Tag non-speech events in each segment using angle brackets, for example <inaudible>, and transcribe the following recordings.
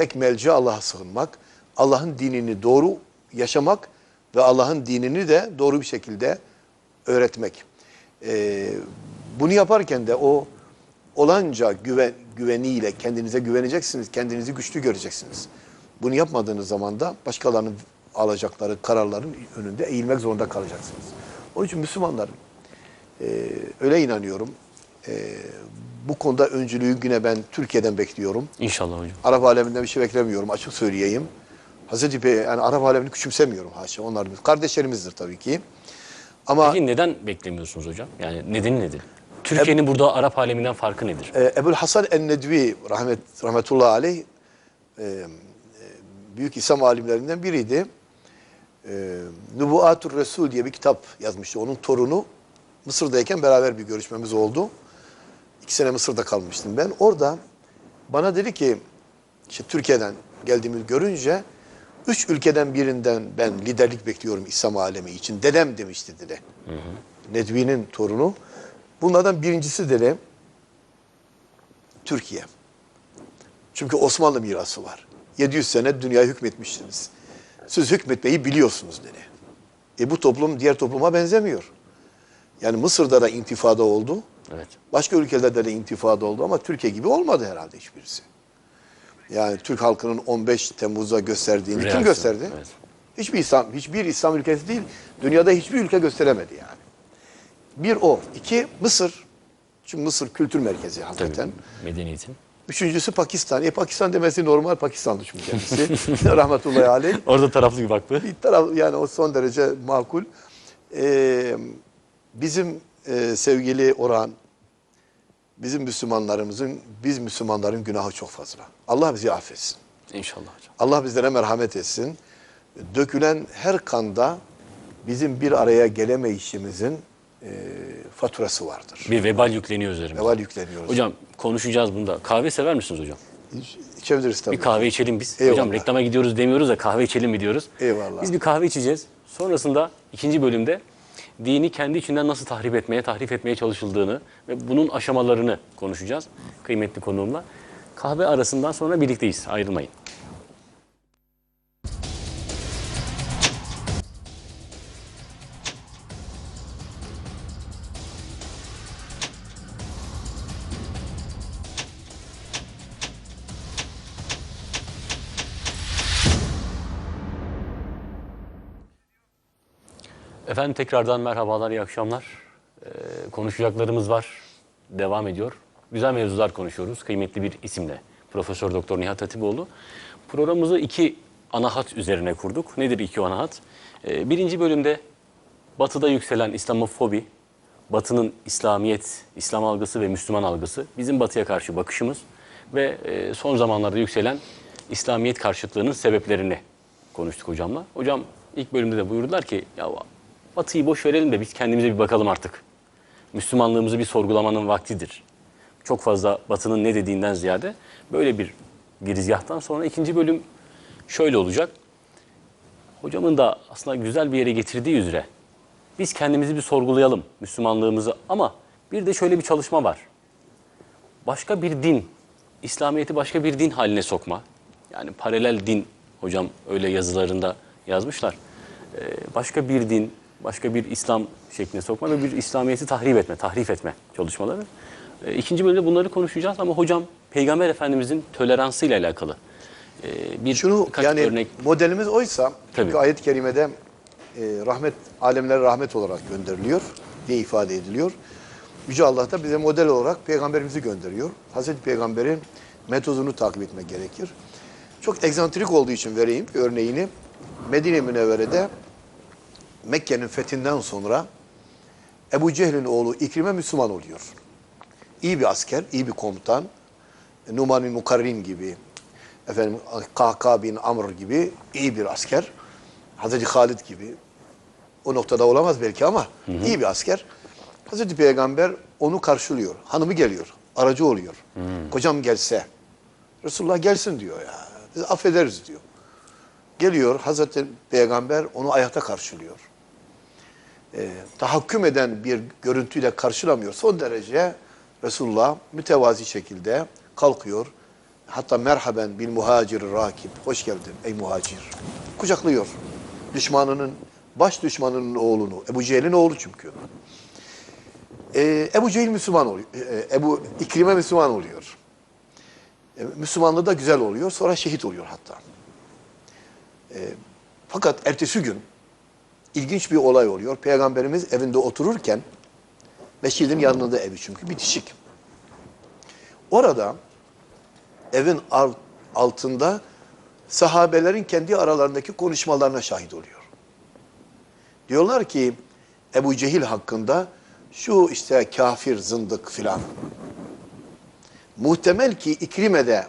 tek melci Allah'a sığınmak, Allah'ın dinini doğru yaşamak ve Allah'ın dinini de doğru bir şekilde öğretmek. Ee, bunu yaparken de o olanca güven, güveniyle kendinize güveneceksiniz, kendinizi güçlü göreceksiniz. Bunu yapmadığınız zaman da başkalarının alacakları kararların önünde eğilmek zorunda kalacaksınız. Onun için Müslümanların e, öyle inanıyorum. e, bu konuda öncülüğü yine ben Türkiye'den bekliyorum. İnşallah hocam. Arap aleminden bir şey beklemiyorum açık söyleyeyim. Hazreti Pey yani Arap alemini küçümsemiyorum haşa. Onlar kardeşlerimizdir tabii ki. Ama Peki neden beklemiyorsunuz hocam? Yani nedeni nedir? Türkiye'nin burada Arap aleminden farkı nedir? e, Ebul Hasan en-Nedvi rahmet rahmetullahi aleyh e, e, büyük İslam alimlerinden biriydi. E, Nubuatur Resul diye bir kitap yazmıştı. Onun torunu Mısır'dayken beraber bir görüşmemiz oldu. İki sene Mısır'da kalmıştım ben. Orada bana dedi ki işte Türkiye'den geldiğimi görünce üç ülkeden birinden ben liderlik bekliyorum İslam alemi için. Dedem demişti dedi. Nedvi'nin torunu. Bunlardan birincisi dedi Türkiye. Çünkü Osmanlı mirası var. 700 sene dünyaya hükmetmişsiniz. Siz hükmetmeyi biliyorsunuz dedi. E bu toplum diğer topluma benzemiyor. Yani Mısır'da da intifada oldu. Evet. Başka ülkelerde de intifada oldu ama Türkiye gibi olmadı herhalde hiçbirisi. Yani Türk halkının 15 Temmuz'da gösterdiğini kim Reaksiyon, gösterdi? evet. Hiçbir İslam, hiçbir İslam ülkesi değil, dünyada hiçbir ülke gösteremedi yani. Bir o. iki Mısır. Çünkü Mısır kültür merkezi hakikaten. Tabii, medeniyetin. Üçüncüsü Pakistan. E Pakistan demesi normal Pakistanlı çünkü kendisi. <laughs> Rahmetullahi aleyh. Orada taraflı bir baktı. Bir taraf yani o son derece makul. Ee, bizim e, sevgili Orhan, bizim Müslümanlarımızın, biz Müslümanların günahı çok fazla. Allah bizi affetsin. İnşallah hocam. Allah bizlere merhamet etsin. Dökülen her kanda bizim bir araya gelemeyişimizin e, faturası vardır. Bir vebal yükleniyor üzerimize. Eval yükleniyoruz. Hocam konuşacağız bunda. Kahve sever misiniz hocam? İç- İçebiliriz tabii. Bir kahve içelim biz. Eyvallah. Hocam reklama gidiyoruz demiyoruz da kahve içelim mi diyoruz. Eyvallah. Biz bir kahve içeceğiz. Sonrasında ikinci bölümde dini kendi içinden nasıl tahrip etmeye, tahrip etmeye çalışıldığını ve bunun aşamalarını konuşacağız kıymetli konuğumla. Kahve arasından sonra birlikteyiz. Ayrılmayın. Efendim tekrardan merhabalar, iyi akşamlar. Ee, konuşacaklarımız var, devam ediyor. Güzel mevzular konuşuyoruz, kıymetli bir isimle. Profesör Doktor Nihat Hatipoğlu. Programımızı iki ana hat üzerine kurduk. Nedir iki ana hat? Ee, birinci bölümde Batı'da yükselen İslamofobi, Batı'nın İslamiyet, İslam algısı ve Müslüman algısı, bizim Batı'ya karşı bakışımız ve e, son zamanlarda yükselen İslamiyet karşıtlığının sebeplerini konuştuk hocamla. Hocam ilk bölümde de buyurdular ki ya Batı'yı boş verelim de biz kendimize bir bakalım artık. Müslümanlığımızı bir sorgulamanın vaktidir. Çok fazla Batı'nın ne dediğinden ziyade böyle bir girizgahtan sonra ikinci bölüm şöyle olacak. Hocamın da aslında güzel bir yere getirdiği üzere biz kendimizi bir sorgulayalım Müslümanlığımızı ama bir de şöyle bir çalışma var. Başka bir din, İslamiyet'i başka bir din haline sokma. Yani paralel din hocam öyle yazılarında yazmışlar. Ee, başka bir din, başka bir İslam şekline sokma ve bir İslamiyet'i tahrip etme, tahrif etme çalışmaları. Ee, ikinci bölümde bunları konuşacağız ama hocam Peygamber Efendimizin toleransıyla alakalı ee, bir Şunu yani örnek modelimiz oysa çünkü Tabii. ayet-i kerimede e, rahmet alemlere rahmet olarak gönderiliyor diye ifade ediliyor. Yüce Allah da bize model olarak peygamberimizi gönderiyor. Hazreti Peygamber'in metodunu takip etmek gerekir. Çok egzantrik olduğu için vereyim örneğini. Medine Münevvere'de Mekke'nin fethinden sonra Ebu Cehil'in oğlu İkrime Müslüman oluyor. İyi bir asker, iyi bir komutan. Numan bin Mukarrin gibi, efendim Kahka bin Amr gibi iyi bir asker. Hazreti Halid gibi. O noktada olamaz belki ama iyi bir asker. Hazreti Peygamber onu karşılıyor. Hanımı geliyor. Aracı oluyor. Kocam gelse. Resulullah gelsin diyor ya. Biz affederiz diyor. Geliyor Hazreti Peygamber onu ayakta karşılıyor. Ee, tahakküm eden bir görüntüyle karşılamıyor. Son derece Resulullah mütevazi şekilde kalkıyor. hatta merhaben bil muhacir rakip. Hoş geldin ey muhacir. Kucaklıyor. Düşmanının, baş düşmanının oğlunu. Ebu Cehil'in oğlu çünkü. Ee, Ebu Cehil Müslüman oluyor. Ee, Ebu İkrime Müslüman oluyor. Ee, Müslümanlığı da güzel oluyor. Sonra şehit oluyor hatta. Ee, fakat ertesi gün ilginç bir olay oluyor. Peygamberimiz evinde otururken mescidin yanında evi çünkü bitişik. Orada evin al- altında sahabelerin kendi aralarındaki konuşmalarına şahit oluyor. Diyorlar ki Ebu Cehil hakkında şu işte kafir, zındık filan. Muhtemel ki İkrime de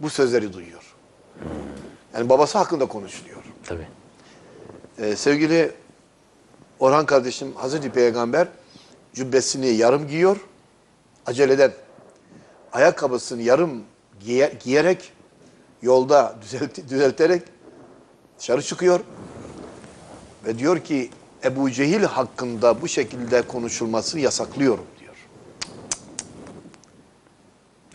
bu sözleri duyuyor. Yani babası hakkında konuşuluyor. Tabii. Ee, sevgili Orhan kardeşim Hazreti Peygamber cübbesini yarım giyiyor. Aceleden ayakkabısını yarım giyer, giyerek yolda düzelt, düzelterek dışarı çıkıyor. Ve diyor ki Ebu Cehil hakkında bu şekilde konuşulmasını yasaklıyorum diyor.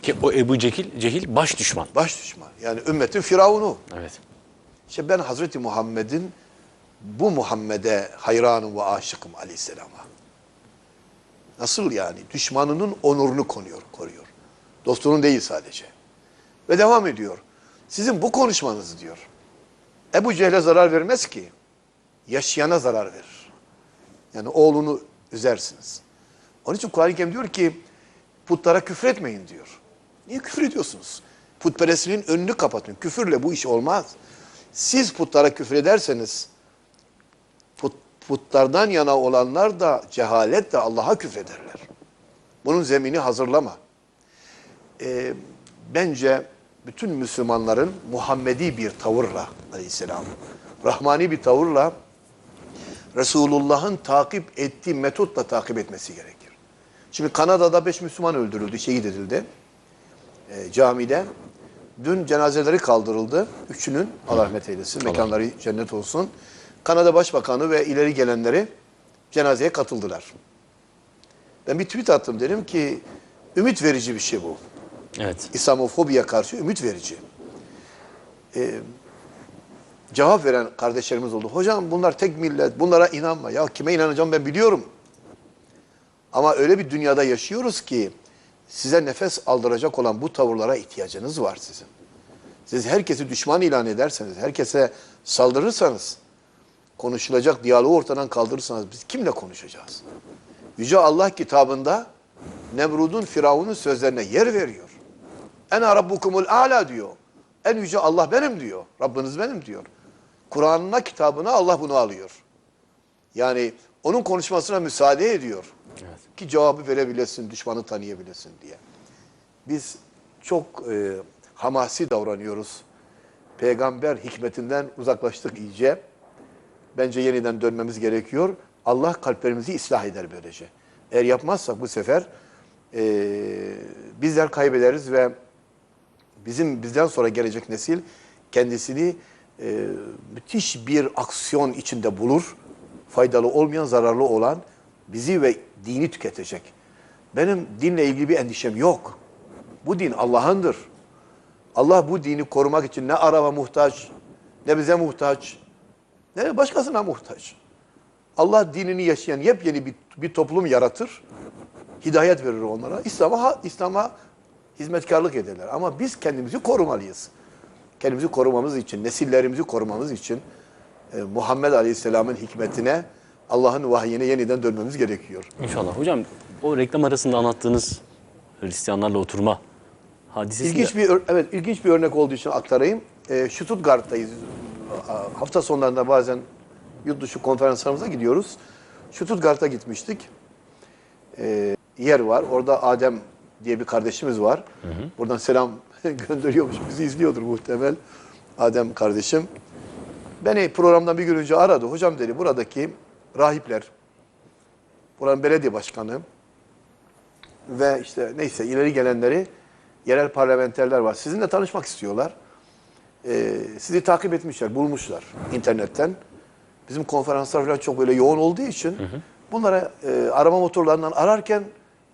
Ki o Ebu Cehil, Cehil baş düşman. Baş düşman. Yani ümmetin firavunu. Evet. İşte ben Hazreti Muhammed'in bu Muhammed'e hayranım ve aşıkım aleyhisselama. Nasıl yani? Düşmanının onurunu koruyor, koruyor. Dostunun değil sadece. Ve devam ediyor. Sizin bu konuşmanız diyor. Ebu Cehil'e zarar vermez ki. Yaşayana zarar verir. Yani oğlunu üzersiniz. Onun için Kur'an-ı Kerim diyor ki putlara küfretmeyin diyor. Niye küfür ediyorsunuz? Putperestliğin önünü kapatın. Küfürle bu iş olmaz. Siz putlara küfür ederseniz put, putlardan yana olanlar da cehaletle Allah'a küfrederler. Bunun zemini hazırlama. Ee, bence bütün Müslümanların Muhammedi bir tavırla aleyhisselam, Rahmani bir tavırla Resulullah'ın takip ettiği metotla takip etmesi gerekir. Şimdi Kanada'da beş Müslüman öldürüldü, şehit edildi e, camide. Dün cenazeleri kaldırıldı. Üçünün Allah rahmet eylesin, mekanları cennet olsun. Kanada Başbakanı ve ileri gelenleri cenazeye katıldılar. Ben bir tweet attım dedim ki ümit verici bir şey bu. Evet. İslamofobiye karşı ümit verici. Ee, cevap veren kardeşlerimiz oldu. Hocam bunlar tek millet, bunlara inanma. Ya kime inanacağım ben biliyorum. Ama öyle bir dünyada yaşıyoruz ki size nefes aldıracak olan bu tavırlara ihtiyacınız var sizin. Siz herkesi düşman ilan ederseniz, herkese saldırırsanız, konuşulacak diyaloğu ortadan kaldırırsanız biz kimle konuşacağız? Yüce Allah kitabında Nemrud'un, Firavun'un sözlerine yer veriyor. En rabbukumul ala diyor. En yüce Allah benim diyor. Rabbiniz benim diyor. Kur'an'ına, kitabına Allah bunu alıyor. Yani onun konuşmasına müsaade ediyor. Evet. Ki cevabı verebilesin, düşmanı tanıyabilesin diye. Biz çok e, hamasi davranıyoruz. Peygamber hikmetinden uzaklaştık iyice. Bence yeniden dönmemiz gerekiyor. Allah kalplerimizi ıslah eder böylece. Eğer yapmazsak bu sefer e, bizler kaybederiz ve bizim bizden sonra gelecek nesil kendisini e, müthiş bir aksiyon içinde bulur. Faydalı olmayan, zararlı olan bizi ve dini tüketecek. Benim dinle ilgili bir endişem yok. Bu din Allah'ındır. Allah bu dini korumak için ne araba muhtaç, ne bize muhtaç, ne başkasına muhtaç. Allah dinini yaşayan yepyeni bir, bir toplum yaratır. Hidayet verir onlara. İslam'a İslam'a hizmetkarlık ederler. Ama biz kendimizi korumalıyız. Kendimizi korumamız için, nesillerimizi korumamız için e, Muhammed Aleyhisselam'ın hikmetine, Allah'ın vahyine yeniden dönmemiz gerekiyor. İnşallah. Hocam o reklam arasında anlattığınız Hristiyanlarla oturma hadisesi İlginç bir evet ilginç bir örnek olduğu için aktarayım. E, Stuttgart'tayız. Hafta sonlarında bazen yurt dışı konferanslarımıza gidiyoruz. Stuttgart'a gitmiştik. E, yer var. Orada Adem diye bir kardeşimiz var. Buradan selam <laughs> gönderiyormuş. Bizi izliyordur muhtemel. Adem kardeşim. Beni programdan bir gün önce aradı. Hocam dedi buradaki rahipler, buranın belediye başkanı, ve işte neyse ileri gelenleri yerel parlamenterler var. Sizinle tanışmak istiyorlar. Ee, sizi takip etmişler, bulmuşlar internetten. Bizim konferanslar falan çok böyle yoğun olduğu için bunlara e, arama motorlarından ararken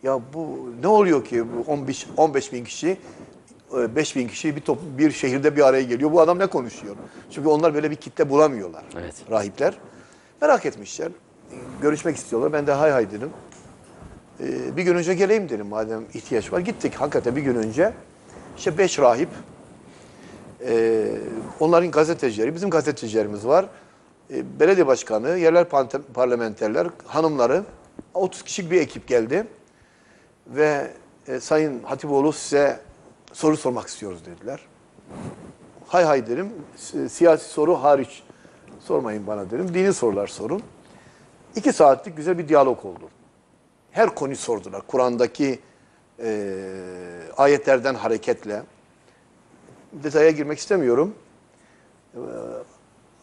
ya bu ne oluyor ki bu 15 15 bin kişi e, 5000 kişi bir top, bir şehirde bir araya geliyor. Bu adam ne konuşuyor? Çünkü onlar böyle bir kitle bulamıyorlar. Evet. Rahipler. Merak etmişler. Görüşmek istiyorlar. Ben de hay hay dedim. Ee, bir gün önce geleyim dedim madem ihtiyaç var. Gittik hakikaten bir gün önce. İşte beş rahip. Ee, onların gazetecileri, bizim gazetecilerimiz var. Ee, belediye başkanı, yerel parlamenterler, hanımları. 30 kişilik bir ekip geldi. Ve e, Sayın Hatipoğlu size soru sormak istiyoruz dediler. Hay hay dedim. Si- Siyasi soru hariç sormayın bana dedim. Dini sorular sorun. İki saatlik güzel bir diyalog oldu. Her konuyu sordular. Kur'an'daki e, ayetlerden hareketle. Detaya girmek istemiyorum. Ee,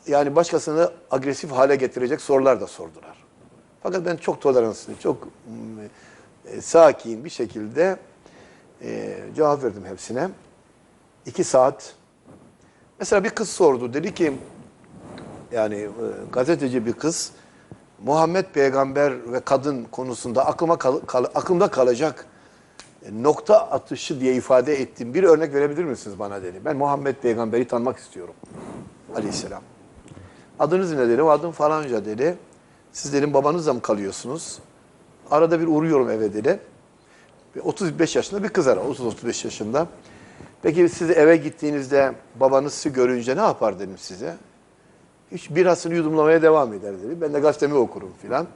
Yani başkasını agresif hale getirecek sorular da sordular. Fakat ben çok toleranslı, çok e, sakin bir şekilde e, cevap verdim hepsine. İki saat. Mesela bir kız sordu. Dedi ki yani e, gazeteci bir kız Muhammed peygamber ve kadın konusunda aklıma kal, kal- aklımda kalacak e, nokta atışı diye ifade ettiğim bir örnek verebilir misiniz bana dedi. Ben Muhammed peygamberi tanımak istiyorum. Aleyhisselam. Adınız ne dedim? Adım falanca dedi. Siz dedim babanızla mı kalıyorsunuz? Arada bir uğruyorum eve dedi. Bir 35 yaşında bir kız ara, 30-35 yaşında. Peki siz eve gittiğinizde babanız sizi görünce ne yapar dedim size. Hiç birasını yudumlamaya devam eder dedi. Ben de gazetemi okurum filan.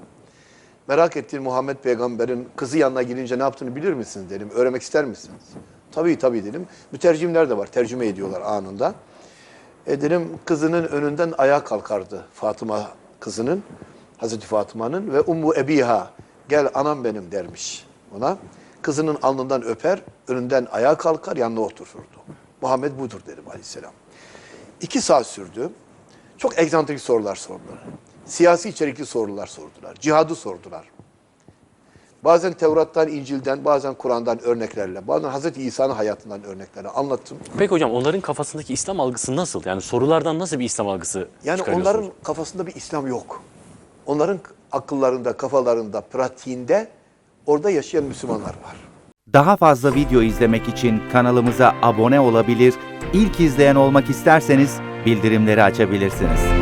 Merak ettiğin Muhammed peygamberin kızı yanına gidince ne yaptığını bilir misiniz dedim. Öğrenmek ister misiniz? Tabii tabii dedim. Mütercimler de var. Tercüme ediyorlar anında. E dedim kızının önünden ayağa kalkardı Fatıma kızının. Hazreti Fatıma'nın ve Ummu Ebiha gel anam benim dermiş ona. Kızının alnından öper, önünden ayağa kalkar, yanına otururdu. Muhammed budur dedim aleyhisselam. İki saat sürdü. Çok egzantrik sorular sordular. Siyasi içerikli sorular sordular. Cihadı sordular. Bazen Tevrat'tan, İncil'den, bazen Kur'an'dan örneklerle, bazen Hazreti İsa'nın hayatından örneklerle anlattım. Peki hocam onların kafasındaki İslam algısı nasıl? Yani sorulardan nasıl bir İslam algısı Yani onların kafasında bir İslam yok. Onların akıllarında, kafalarında, pratiğinde orada yaşayan Müslümanlar var. Daha fazla video izlemek için kanalımıza abone olabilir, ilk izleyen olmak isterseniz bildirimleri açabilirsiniz.